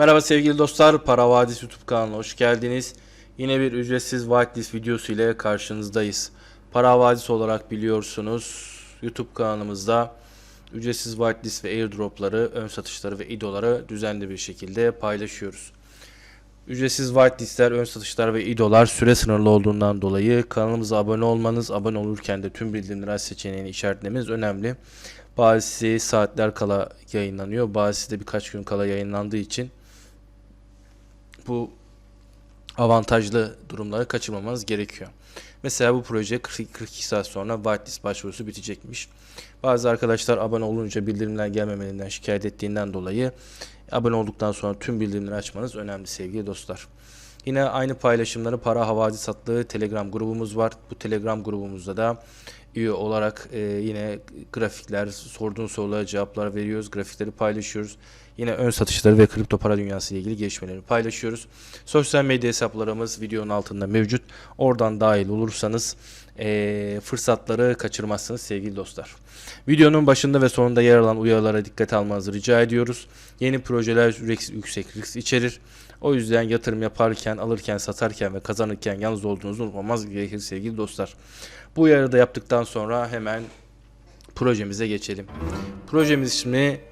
Merhaba sevgili dostlar, Para Vadisi YouTube kanalına hoş geldiniz. Yine bir ücretsiz whitelist videosu ile karşınızdayız. Para Vadisi olarak biliyorsunuz YouTube kanalımızda ücretsiz whitelist ve airdropları, ön satışları ve idoları düzenli bir şekilde paylaşıyoruz. Ücretsiz whitelistler, ön satışlar ve idolar süre sınırlı olduğundan dolayı kanalımıza abone olmanız, abone olurken de tüm bildirimleri aç seçeneğini işaretlemeniz önemli. Bazısı saatler kala yayınlanıyor, bazısı da birkaç gün kala yayınlandığı için bu avantajlı durumları kaçırmamanız gerekiyor. Mesela bu proje 40 42 saat sonra whitelist başvurusu bitecekmiş. Bazı arkadaşlar abone olunca bildirimler gelmemeliğinden şikayet ettiğinden dolayı abone olduktan sonra tüm bildirimleri açmanız önemli sevgili dostlar. Yine aynı paylaşımları para havadis adlı Telegram grubumuz var. Bu Telegram grubumuzda da üye olarak e, yine grafikler, sorduğun sorulara cevaplar veriyoruz. Grafikleri paylaşıyoruz. Yine ön satışları ve kripto para dünyası ile ilgili gelişmeleri paylaşıyoruz. Sosyal medya hesaplarımız videonun altında mevcut. Oradan dahil olursanız e, fırsatları kaçırmazsınız sevgili dostlar. Videonun başında ve sonunda yer alan uyarılara dikkat almanızı rica ediyoruz. Yeni projeler yüksek risk içerir. O yüzden yatırım yaparken, alırken, satarken ve kazanırken yalnız olduğunuzu unutmamaz gerekir sevgili dostlar. Bu uyarıda yaptıktan sonra hemen projemize geçelim. Projemiz şimdi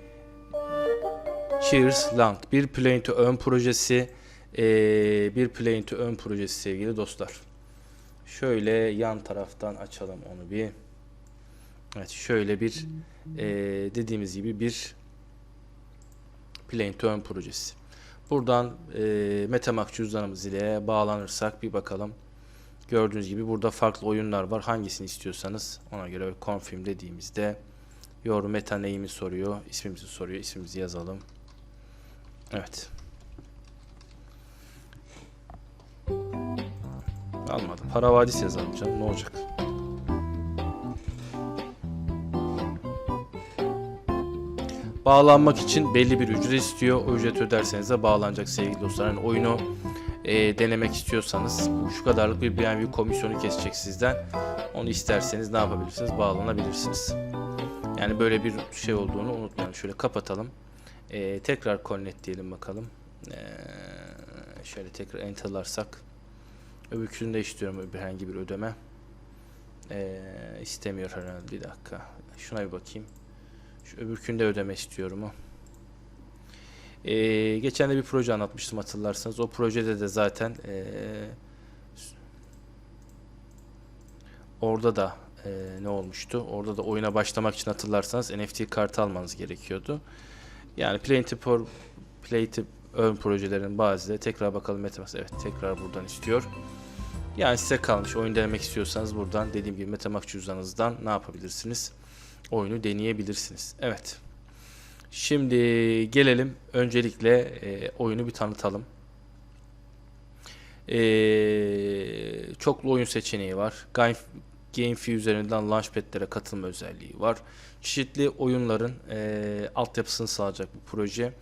Cheers Land. Bir Plane to Earn projesi. Ee, bir Plane to Earn projesi sevgili dostlar. Şöyle yan taraftan açalım onu bir. Evet şöyle bir ee, dediğimiz gibi bir Plane to Earn projesi. Buradan e, Metamask cüzdanımız ile bağlanırsak bir bakalım. Gördüğünüz gibi burada farklı oyunlar var. Hangisini istiyorsanız ona göre confirm dediğimizde Your meta name'i soruyor. ismimizi soruyor. İsmimizi yazalım. Evet. Almadım. Para vadisi yazalım canım. Ne olacak? Bağlanmak için belli bir ücret istiyor. O ücret öderseniz de bağlanacak sevgili dostlar. Yani oyunu e, denemek istiyorsanız şu kadarlık bir BNB komisyonu kesecek sizden. Onu isterseniz ne yapabilirsiniz? Bağlanabilirsiniz. Yani böyle bir şey olduğunu unutmayalım. Şöyle kapatalım. E, tekrar connect diyelim bakalım. E, şöyle tekrar enterlarsak. Öbürkünü de istiyorum herhangi bir ödeme. E, istemiyor herhalde. Bir dakika. Şuna bir bakayım. Şu öbürkünde ödeme istiyorum o. Ee, geçen de bir proje anlatmıştım hatırlarsanız. O projede de zaten ee, orada da ee, ne olmuştu? Orada da oyuna başlamak için hatırlarsanız NFT kartı almanız gerekiyordu. Yani Play to Earn projelerin bazıları tekrar bakalım Metamask evet tekrar buradan istiyor. Yani size kalmış oyun denemek istiyorsanız buradan dediğim gibi Metamask cüzdanınızdan ne yapabilirsiniz? Oyunu deneyebilirsiniz. Evet. Şimdi gelelim öncelikle e, oyunu bir tanıtalım. E, çoklu oyun seçeneği var. Game, GameFi üzerinden launchpad'lere katılma özelliği var. Çeşitli oyunların e, altyapısını sağlayacak bu proje.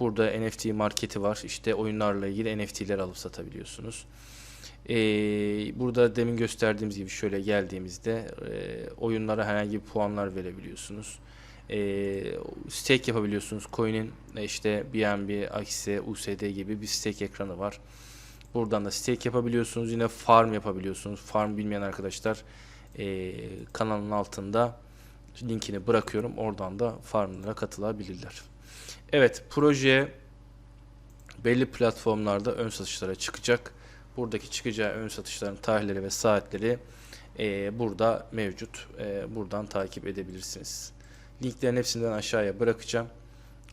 Burada NFT marketi var. İşte oyunlarla ilgili NFT'ler alıp satabiliyorsunuz. E, burada demin gösterdiğimiz gibi şöyle geldiğimizde e, oyunlara herhangi bir puanlar verebiliyorsunuz e, stake yapabiliyorsunuz. Coin'in e, işte BNB, AXE, USD gibi bir stake ekranı var. Buradan da stake yapabiliyorsunuz. Yine farm yapabiliyorsunuz. Farm bilmeyen arkadaşlar e, kanalın altında linkini bırakıyorum. Oradan da farmlara katılabilirler. Evet proje belli platformlarda ön satışlara çıkacak. Buradaki çıkacağı ön satışların tarihleri ve saatleri e, burada mevcut. E, buradan takip edebilirsiniz. Linklerin hepsinden aşağıya bırakacağım.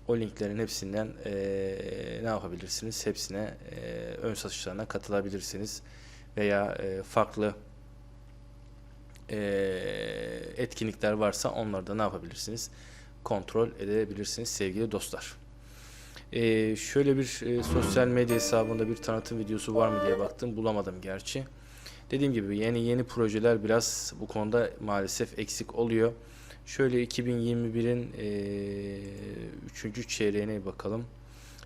O linklerin hepsinden eee, ne yapabilirsiniz? Hepsine eee, ön satışlarına katılabilirsiniz. Veya eee, farklı eee, etkinlikler varsa onları da ne yapabilirsiniz? Kontrol edebilirsiniz sevgili dostlar. Eee, şöyle bir eee, sosyal medya hesabında bir tanıtım videosu var mı diye baktım. Bulamadım gerçi. Dediğim gibi yeni yeni projeler biraz bu konuda maalesef eksik oluyor. Şöyle 2021'in eee 3. çeyreğine bakalım.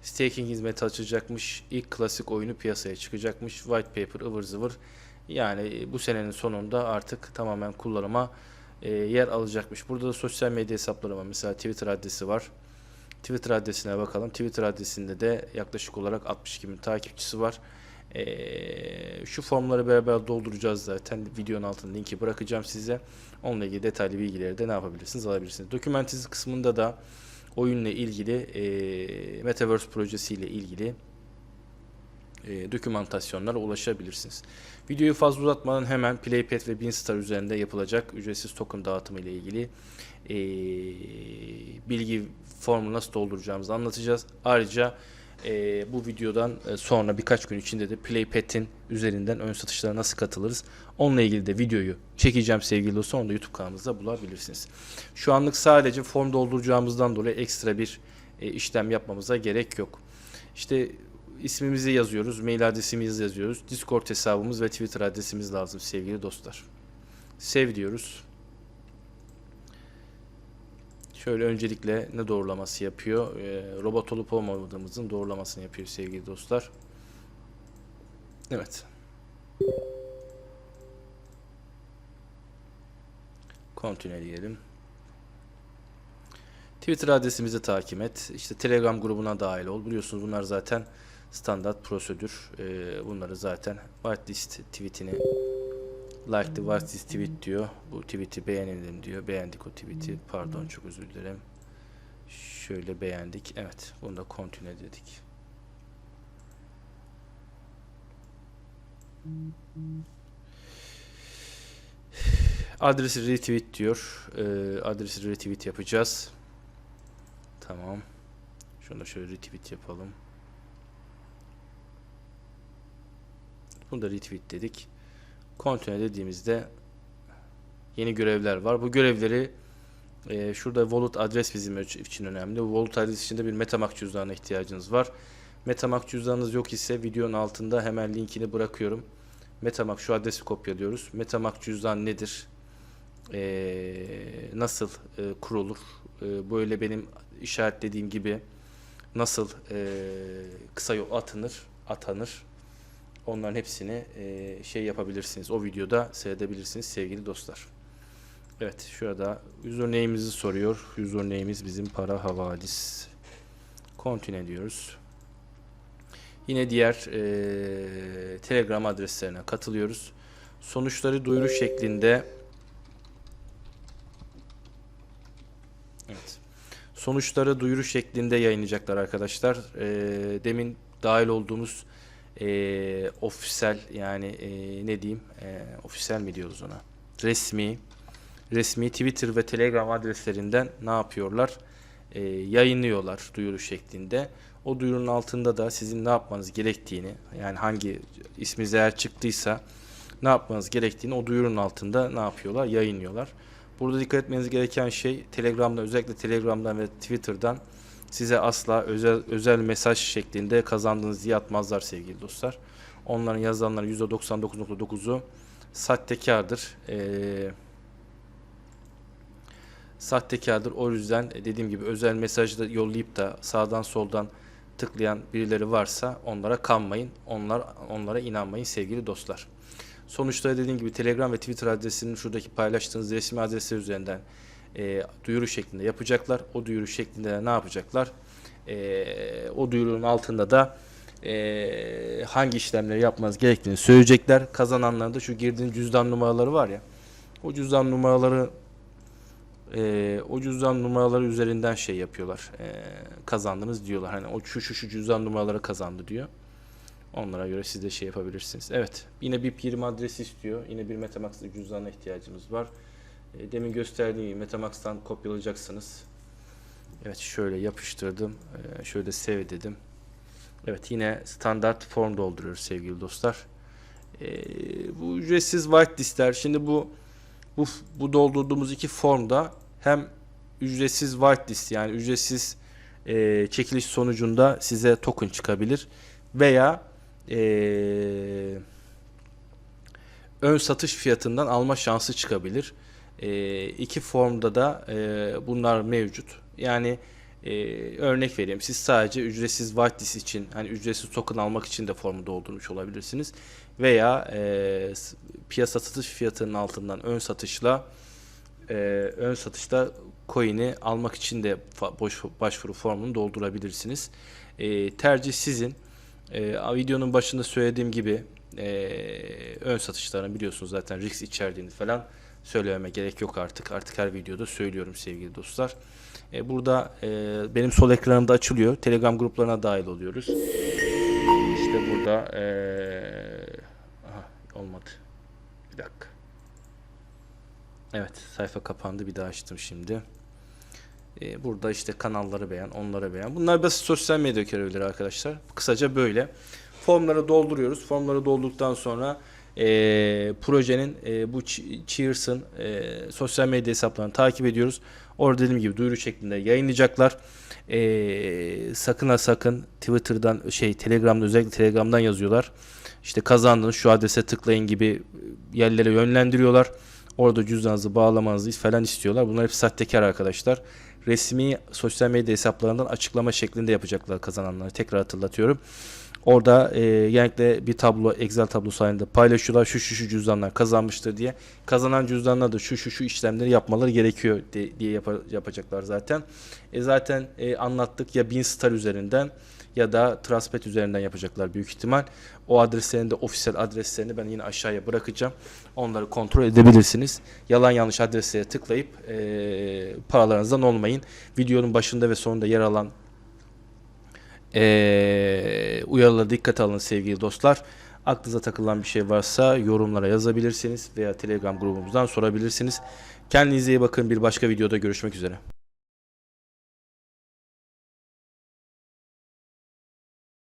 Staking hizmeti açılacakmış. İlk klasik oyunu piyasaya çıkacakmış. White paper ıvır zıvır. Yani bu senenin sonunda artık tamamen kullanıma eee, yer alacakmış. Burada da sosyal medya hesapları var. Mesela Twitter adresi var. Twitter adresine bakalım. Twitter adresinde de yaklaşık olarak 62 bin takipçisi var. Ee, şu formları beraber dolduracağız zaten. Videonun altında linki bırakacağım size. Onunla ilgili detaylı bilgileri de ne yapabilirsiniz alabilirsiniz. Dokümentiz kısmında da oyunla ilgili e, Metaverse projesiyle ilgili e, dokümantasyonlara ulaşabilirsiniz. Videoyu fazla uzatmadan hemen PlayPad ve Beanstar üzerinde yapılacak ücretsiz token dağıtımı ile ilgili e, bilgi formu nasıl dolduracağımızı anlatacağız. Ayrıca e, bu videodan e, sonra birkaç gün içinde de PlayPad'in üzerinden ön satışlara nasıl katılırız onunla ilgili de videoyu çekeceğim sevgili dostlar. Onu da YouTube kanalımızda bulabilirsiniz. Şu anlık sadece form dolduracağımızdan dolayı ekstra bir e, işlem yapmamıza gerek yok. İşte ismimizi yazıyoruz, mail adresimizi yazıyoruz, Discord hesabımız ve Twitter adresimiz lazım sevgili dostlar. Sev diyoruz. Şöyle öncelikle ne doğrulaması yapıyor? Ee, robot olup olmadığımızın doğrulamasını yapıyor sevgili dostlar. Evet. Continue diyelim. Twitter adresimizi takip et. İşte Telegram grubuna dahil ol. Biliyorsunuz bunlar zaten standart prosedür. Ee, bunları zaten whitelist tweetini like the whitelist tweet diyor. Bu tweet'i beğenelim diyor. Beğendik o tweet'i. Pardon çok özür dilerim. Şöyle beğendik. Evet. Bunu da continue dedik. Adresi retweet diyor. Ee, adresi retweet yapacağız. Tamam. Şunu da şöyle retweet yapalım. Bunu da retweet dedik. Continue dediğimizde yeni görevler var. Bu görevleri e, şurada wallet adres bizim için önemli. Wallet adres için de bir Metamask cüzdanına ihtiyacınız var. Metamask cüzdanınız yok ise videonun altında hemen linkini bırakıyorum. Metamask şu adresi kopyalıyoruz. Metamask cüzdan nedir? E, nasıl e, kurulur? E, böyle benim işaretlediğim gibi nasıl e, kısa yol atınır, atanır? Onların hepsini e, şey yapabilirsiniz. O videoda seyredebilirsiniz sevgili dostlar. Evet şurada username'imizi soruyor. Username'imiz bizim para havadis. Continue diyoruz. Yine diğer e, Telegram adreslerine katılıyoruz. Sonuçları duyuru şeklinde Evet. Sonuçları duyuru şeklinde yayınlayacaklar arkadaşlar. E, demin dahil olduğumuz e, ofisel yani e, ne diyeyim e, ofisel mi diyoruz ona? Resmi resmi Twitter ve Telegram adreslerinden ne yapıyorlar? E, yayınlıyorlar duyuru şeklinde. O duyurunun altında da sizin ne yapmanız gerektiğini yani hangi isminiz eğer çıktıysa ne yapmanız gerektiğini o duyurunun altında ne yapıyorlar? Yayınlıyorlar. Burada dikkat etmeniz gereken şey Telegram'da özellikle Telegram'dan ve Twitter'dan size asla özel özel mesaj şeklinde kazandığınız diye atmazlar sevgili dostlar. Onların yazılanların %99.9'u sahtekardır. Ee, sahtekardır. O yüzden dediğim gibi özel mesajı yollayıp da sağdan soldan tıklayan birileri varsa onlara kanmayın. Onlar onlara inanmayın sevgili dostlar. Sonuçta dediğim gibi Telegram ve Twitter adresinin şuradaki paylaştığınız resmi adresler üzerinden e, duyuru şeklinde yapacaklar. O duyuru şeklinde de ne yapacaklar? E, o duyurunun altında da e, hangi işlemleri yapmanız gerektiğini söyleyecekler. Kazananlarda şu girdiğin cüzdan numaraları var ya. O cüzdan numaraları e, o cüzdan numaraları üzerinden şey yapıyorlar. E, kazandınız diyorlar. Hani o şu şu şu cüzdan numaraları kazandı diyor. Onlara göre siz de şey yapabilirsiniz. Evet. Yine BIP20 adresi istiyor. Yine bir Metamask cüzdanına ihtiyacımız var. E, demin gösterdiğim gibi Metamask'tan kopyalayacaksınız. Evet şöyle yapıştırdım. E, şöyle save dedim. Evet yine standart form dolduruyoruz sevgili dostlar. E, bu ücretsiz whitelistler. Şimdi bu bu bu doldurduğumuz iki formda hem ücretsiz whitelist yani ücretsiz e, çekiliş sonucunda size token çıkabilir veya e, ön satış fiyatından alma şansı çıkabilir. E, iki formda da e, bunlar mevcut. Yani e, örnek vereyim. Siz sadece ücretsiz whitelist için hani ücretsiz token almak için de formu doldurmuş olabilirsiniz. Veya e, piyasa satış fiyatının altından ön satışla e, ön satışta coin'i almak için de boş başvuru formunu doldurabilirsiniz. E, tercih sizin. E, videonun başında söylediğim gibi e, ön satışların biliyorsunuz zaten risk içerdiğini falan söylememe gerek yok artık. Artık her videoda söylüyorum sevgili dostlar. E, burada e, benim sol ekranımda açılıyor. Telegram gruplarına dahil oluyoruz. İşte burada e, aha, olmadı. Bir dakika. Evet sayfa kapandı bir daha açtım şimdi. Ee, burada işte kanalları beğen, onlara beğen. Bunlar basit sosyal medya görevleri arkadaşlar. Kısaca böyle. Formları dolduruyoruz. Formları doldurduktan sonra ee, projenin ee, bu Ch- Cheers'ın ee, sosyal medya hesaplarını takip ediyoruz. Orada dediğim gibi duyuru şeklinde yayınlayacaklar. Ee, sakın ha sakın Twitter'dan şey Telegram'da özellikle Telegram'dan yazıyorlar. İşte kazandınız şu adrese tıklayın gibi yerlere yönlendiriyorlar. Orada cüzdanınızı bağlamanızı falan istiyorlar. Bunlar hep sahtekar arkadaşlar. Resmi sosyal medya hesaplarından açıklama şeklinde yapacaklar kazananları. Tekrar hatırlatıyorum. Orada e, genellikle bir tablo, Excel tablosu halinde paylaşıyorlar. Şu şu şu cüzdanlar kazanmıştır diye. Kazanan cüzdanlar da şu şu şu işlemleri yapmaları gerekiyor de- diye yapa- yapacaklar zaten. E zaten e, anlattık ya Beanstar üzerinden ya da Transpet üzerinden yapacaklar büyük ihtimal. O adreslerin de ofisel adreslerini ben yine aşağıya bırakacağım. Onları kontrol edebilirsiniz. Yalan yanlış adreslere tıklayıp eee paralarınızdan olmayın. Videonun başında ve sonunda yer alan eee uyarılara dikkat alın sevgili dostlar. Aklınıza takılan bir şey varsa yorumlara yazabilirsiniz veya Telegram grubumuzdan sorabilirsiniz. Kendinize iyi bakın. Bir başka videoda görüşmek üzere.